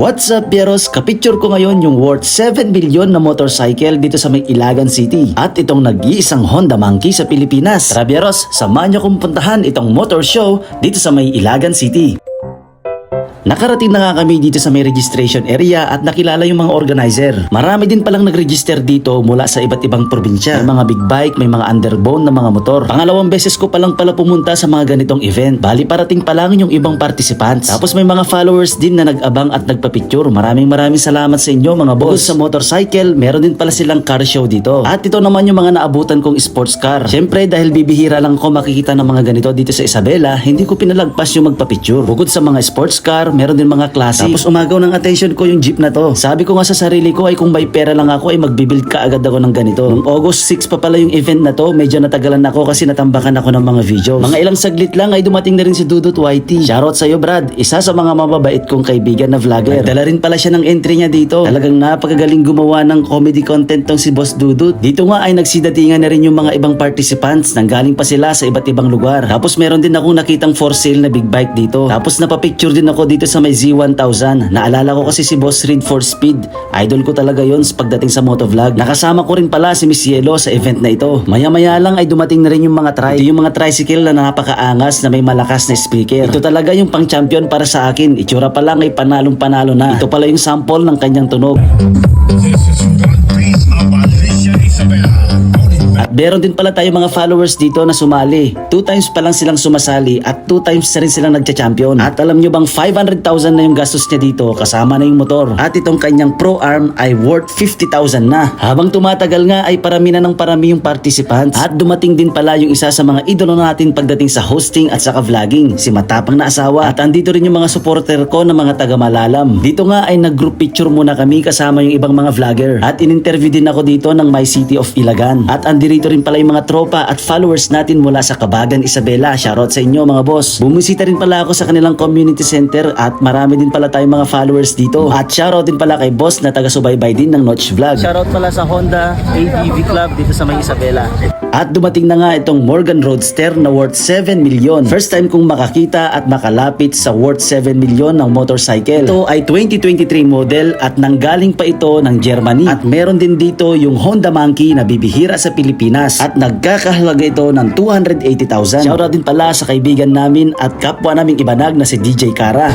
What's up, Pieros? Kapicture ko ngayon yung worth 7 million na motorcycle dito sa may Ilagan City. At itong nag-iisang Honda Monkey sa Pilipinas. Tara, Pieros, samahan niyo kong puntahan itong motor show dito sa may Ilagan City. Nakarating na nga kami dito sa may registration area at nakilala yung mga organizer. Marami din palang nag-register dito mula sa iba't ibang probinsya. May mga big bike, may mga underbone na mga motor. Pangalawang beses ko palang pala pumunta sa mga ganitong event. Bali parating pa lang yung ibang participants. Tapos may mga followers din na nag-abang at nagpa-picture. Maraming maraming salamat sa inyo mga boss. Bukod sa motorcycle, meron din pala silang car show dito. At ito naman yung mga naabutan kong sports car. Siyempre dahil bibihira lang ko makikita ng mga ganito dito sa Isabela, hindi ko pinalagpas yung magpa-picture. Bukod sa mga sports car, meron din mga classic. Tapos umagaw ng attention ko yung jeep na to. Sabi ko nga sa sarili ko ay kung may pera lang ako ay magbibuild ka agad ako ng ganito. Noong August 6 pa pala yung event na to, medyo natagalan ako kasi natambakan ako ng mga videos. Mga ilang saglit lang ay dumating na rin si Dudut YT. Shoutout sa'yo Brad, isa sa mga mababait kong kaibigan na vlogger. Nagdala rin pala siya ng entry niya dito. Talagang napakagaling gumawa ng comedy content tong si Boss Dudut. Dito nga ay nagsidatingan na rin yung mga ibang participants. Nanggaling pa sila sa iba't ibang lugar. Tapos meron din akong nakitang for sale na big bike dito. Tapos napapicture din ako dito sa may Z1000. Naalala ko kasi si Boss Reed for Speed. Idol ko talaga yon sa pagdating sa motovlog. Nakasama ko rin pala si Miss Yelo sa event na ito. Maya-maya lang ay dumating na rin yung mga tri. Ito yung mga tricycle na napakaangas na may malakas na speaker. Ito talaga yung pang champion para sa akin. Itsura pa lang ay panalong panalo na. Ito pala yung sample ng kanyang tunog. This is Grand Prix of. At meron din pala tayo mga followers dito na sumali. Two times pa lang silang sumasali at two times na rin silang nagcha-champion. At alam nyo bang 500,000 na yung gastos niya dito kasama na yung motor. At itong kanyang pro arm ay worth 50,000 na. Habang tumatagal nga ay parami na ng parami yung participants. At dumating din pala yung isa sa mga idolo natin pagdating sa hosting at saka vlogging, si Matapang na asawa. At andito rin yung mga supporter ko na mga taga Malalam. Dito nga ay nag-group picture muna kami kasama yung ibang mga vlogger. At in-interview din ako dito ng My of Ilagan. At andirito rin pala yung mga tropa at followers natin mula sa Kabagan Isabela. Shoutout sa inyo mga boss. Bumisita rin pala ako sa kanilang community center at marami din pala tayong mga followers dito. At shoutout din pala kay boss na taga-subaybay din ng Notch Vlog. Shoutout pala sa Honda ADV Club dito sa May Isabela. At dumating na nga itong Morgan Roadster na worth 7 million. First time kong makakita at makalapit sa worth 7 million ng motorcycle. Ito ay 2023 model at nanggaling pa ito ng Germany. At meron din dito yung Honda Monkey na bibihira sa Pilipinas at nagkakahalaga ito ng 280,000. Shoutout din pala sa kaibigan namin at kapwa naming ibanag na si DJ Kara.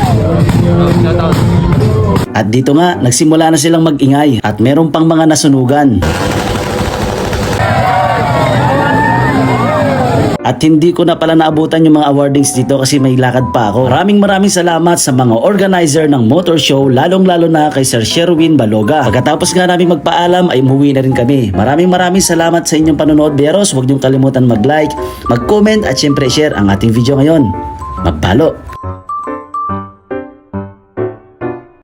At dito nga, nagsimula na silang magingay at meron pang mga nasunugan. At hindi ko na pala naabutan yung mga awardings dito kasi may lakad pa ako. Maraming maraming salamat sa mga organizer ng motor show, lalong lalo na kay Sir Sherwin Baloga. Pagkatapos nga namin magpaalam ay umuwi na rin kami. Maraming maraming salamat sa inyong panonood, Beros. Huwag niyong kalimutan mag-like, mag-comment at syempre share ang ating video ngayon. Magpalo!